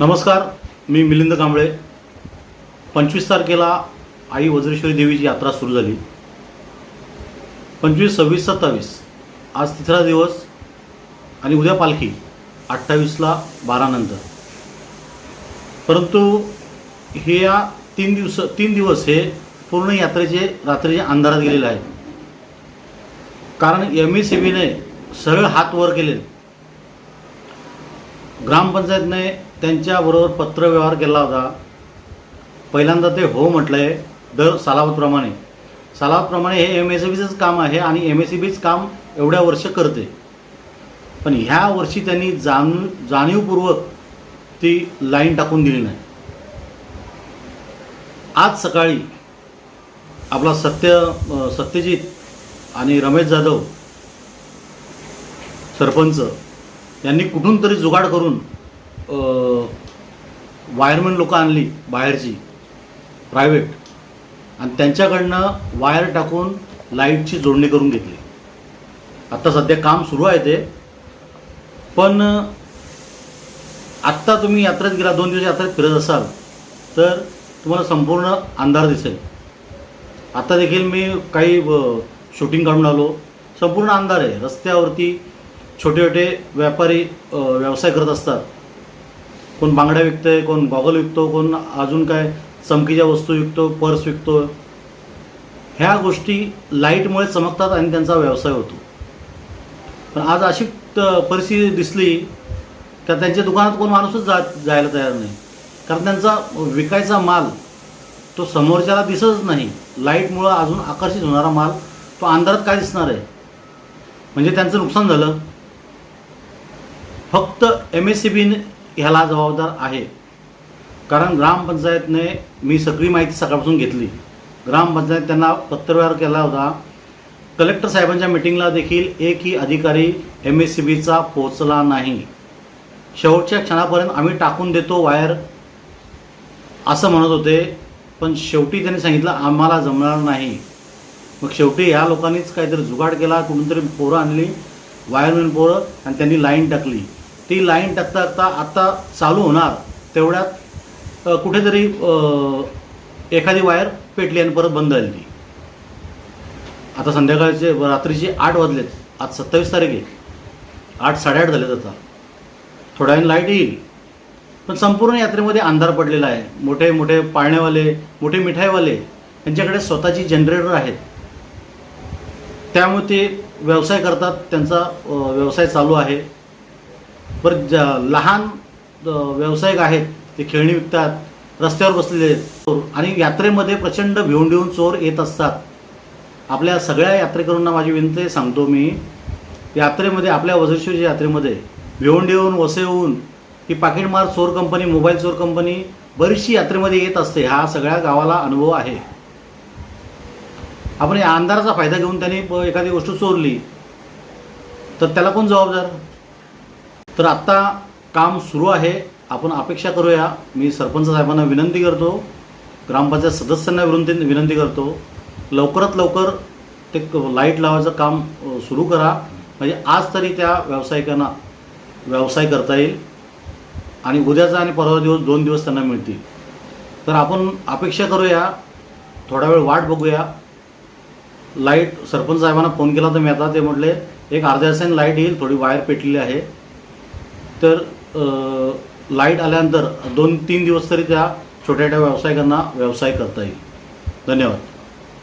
नमस्कार मी मिलिंद कांबळे. पंचवीस तारखेला आई वज्रेश्वरी देवीची यात्रा सुरू झाली. पंचवीस सव्वीस सत्तावीस. आज तिसरा दिवस आणि उद्या पालखी अठ्ठावीसला बारानंतर. परंतु हे या तीन दिवस तीन दिवस हे पूर्ण यात्रेचे रात्रीचे अंधारात गेलेले आहेत. कारण एम एस सी बीने सरळ हात वर केले ग्रामपंचायतने त्यांच्याबरोबर पत्रव्यवहार केला होता. पहिल्यांदा ते हो म्हटलं आहे दर सालावतप्रमाणे. सालावतप्रमाणे हे एम एस सी बीचंच काम आहे आणि एम एस सी बीच काम एवढ्या वर्ष करते. पण ह्या वर्षी त्यांनी जाण जाणीवपूर्वक ती लाईन टाकून दिली नाही. आज सकाळी आपला सत्य सत्यजित आणि रमेश जाधव सरपंच यांनी कुठून तरी जुगाड करून वायरमन लोकं आणली बाहेरची प्रायव्हेट. आणि त्यांच्याकडनं वायर टाकून लाईटची जोडणी करून घेतली. आत्ता सध्या काम सुरू आहे ते. पण आत्ता तुम्ही यात्रेत गेला दोन दिवस यात्रेत फिरत असाल तर तुम्हाला संपूर्ण अंधार दिसेल. आता देखील मी काही शूटिंग काढून आलो. संपूर्ण अंधार आहे. रस्त्यावरती छोटे छोटे व्यापारी व्यवसाय करत असतात. कोण बांगड्या विकतंय कोण गॉगल विकतो कोण अजून काय चमकीच्या वस्तू विकतो पर्स विकतो. ह्या गोष्टी लाईटमुळे चमकतात आणि त्यांचा व्यवसाय होतो. पण आज अशी परिस्थिती दिसली तर त्यांच्या दुकानात कोण माणूसच जा जायला तयार नाही. कारण त्यांचा विकायचा माल तो समोरच्याला दिसतच नाही. लाईटमुळं अजून आकर्षित होणारा माल तो अंधारात काय दिसणार आहे? म्हणजे त्यांचं नुकसान झालं. फक्त एम एस सी बीने ह्याला जबाबदार आहे. कारण ग्रामपंचायतने मी सगळी माहिती सकाळपासून घेतली. ग्रामपंचायत त्यांना पत्रव्यवहार केला होता. कलेक्टर साहेबांच्या मिटिंगला देखील एकही अधिकारी एम एस सी बीचा पोचला नाही. शेवटच्या क्षणापर्यंत आम्ही टाकून देतो वायर असं म्हणत होते. पण शेवटी त्यांनी सांगितलं आम्हाला जमणार नाही. मग शेवटी ह्या लोकांनीच काहीतरी जुगाड केला कुठून तरी पोरं आणली वायरमॅन पोरं आणि त्यांनी लाईन टाकली. ती लाईन टाकता टाकता आत्ता चालू होणार. तेवढ्यात कुठेतरी एखादी वायर पेटली आणि परत बंद झाली. आता संध्याकाळचे रात्रीचे आठ वाजलेत. आज सत्तावीस तारीख आहे. आठ साडेआठ झालेत आता. थोड्या वेळाने लाइट येईल. पण संपूर्ण यात्रेमध्ये अंधार पडलेला आहे. मोठे मोठे पाळण्यावाले मोठे मिठाईवाले यांच्याकडे स्वतःची जनरेटर आहेत. त्यामुळे ते व्यवसाय करतात. त्यांचा व्यवसाय चालू आहे. बरं ज लहान व्यावसायिक आहेत ते खेळणी विकतात रस्त्यावर बसलेले चोर. आणि यात्रेमध्ये प्रचंड भिवून भिवून चोर येत असतात. आपल्या सगळ्या यात्रेकरूंना माझी विनंती सांगतो मी यात्रेमध्ये आपल्या वज्रेश्वरीच्या यात्रेमध्ये भिवंडी येऊन वसे होऊन ही पाकिटमार चोर कंपनी मोबाईल चोर कंपनी बरीचशी यात्रेमध्ये येत असते. हा सगळ्या गावाला अनुभव आहे. आपण या अंधाराचा फायदा घेऊन त्यांनी एखादी गोष्ट चोरली तर त्याला कोण जबाबदार? तर आत्ता काम सुरू आहे. आपण अपेक्षा करूया. मी सरपंच साहेबांना विनंती करतो. ग्रामपंचायत सदस्यांना विनंती विनंती करतो. लवकरात लवकर ते लाइट लावायचं काम सुरू करा. म्हणजे आज तरी त्या व्यावसायिकांना व्यवसाय करता येईल. आणि उद्याचा आणि परवा दिवस दोन दिवस त्यांना मिळतील. तर आपण अपेक्षा करूया. थोडा वेळ वाट बघूया. लाइट सरपंच साहेबांना फोन केला तर मी आता ते म्हटले एक अर्ध्या तासाने लाइट येईल. थोडी वायर पेटलेली आहे. तर लाइट आल्यानंतर दोन तीन दिवस तरी त्या छोट्या छोट्या व्यावसायिकांना व्यवसाय करता येईल. धन्यवाद.